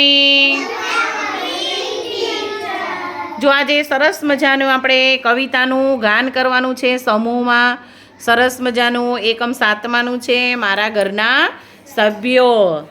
તમને જો આજે સરસ મજાનું આપણે કવિતાનું ગાન કરવાનું છે સમૂહમાં. સરસ મજાનું એકમ સાતમાનું છે મારા ઘરના સભ્યો.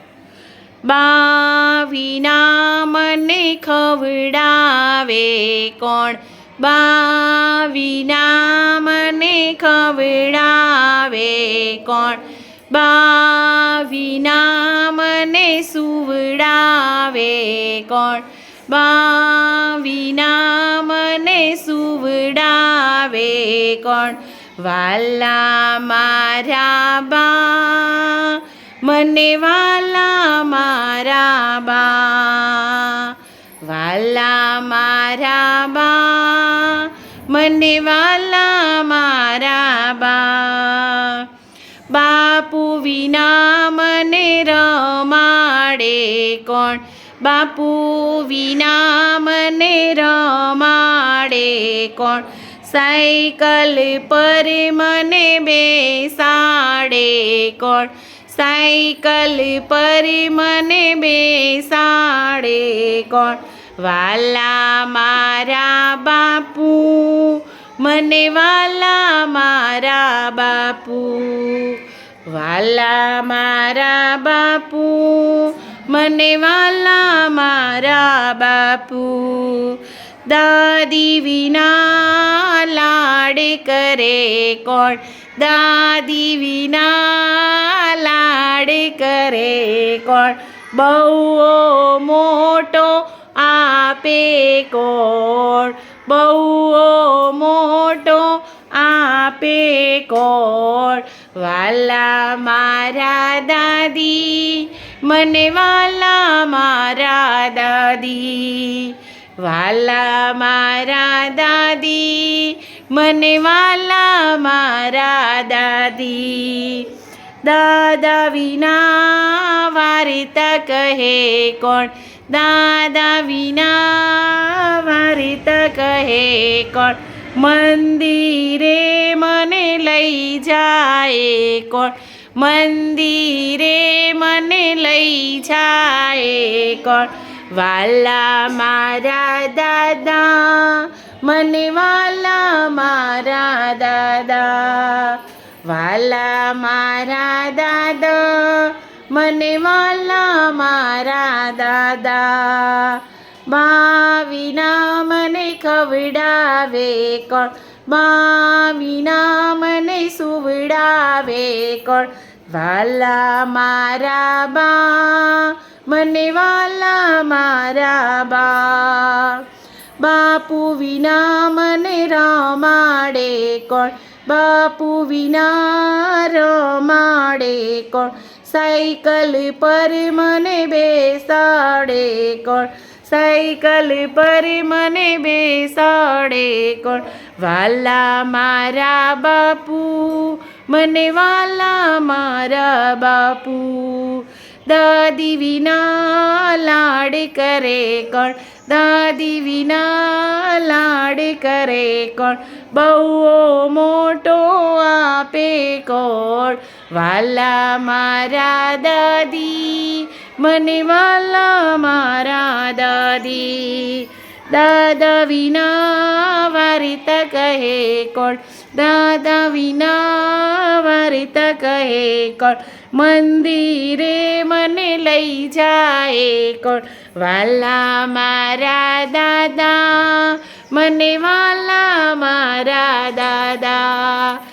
બાવીના મને ખવડાવે કોણ? બાવીના મને ખવડાવે કોણ? બાવીના મને સુવડાવે કોણ? બાવીના મને સુવડાવે કોણ? વાલા મારા બા, મને વાલા મારા બા, વાલા મારા બા, મને વાલા મારા બા. વિના મને રમાડે કોણ? બાપુ વિના મને રમાડે કોણ? સાયકલ પર મને બેસાડે કોણ? સાયકલ પર મને બેસાડે કોણ? વાલા મારા બાપુ, મને વાલા મારા બાપુ. વાલા મારા બાપુ, મને વાલા મારા બાપુ. દાદી વિના લાડ કરે કોણ? દાદી વિના લાડ કરે કોણ? બહુ મોટો આપે કોણ? બહુ મોટો આપે કોણ? વાલા મારા દાદી, મને વાલા મારા દાદી. વાલા મારા દાદી, મને વાલા મારા દાદી. દાદા વિના વાર્તા કહે કોણ? દાદા વિના વાર્તા કહે કોણ? મંદિર લઈ જાય કોણ? મંદિરે મને લઈ જાય કોણ? વાલા મારા દાદા, મને વાલા મારા દાદા. વાલા મારા દાદા, મને વાલા મારા દાદા. બાવીના મને ખવડાવે કોણ? બાવીના મને સુવડાવે કોણ? વાલા મારા બા, મને વાલા મારા બા. બાપુ વિના મને રમાડે કોણ? બાપુ વિના રમાડે કોણ? સાયકલ પર મને બેસાડે કોણ? સાયકલ પર મને બેસાડે કોણ? વાલા મારા બાપુ, મને વાલા મારા બાપુ. દાદી વિના લાડ કરે કોણ? દાદી વિના લાડ કરે કોણ? બહુ મોટો આપે કોણ? વાલા મારા દાદી, મને વાલા મારા દાદી દાદા વિના વારિત કહે કોણ દાદા વિના વારિત કહે કોણ મંદિરે મને લઈ જાય કોણ વાલા મારા દાદા મને વાલા મારા દાદા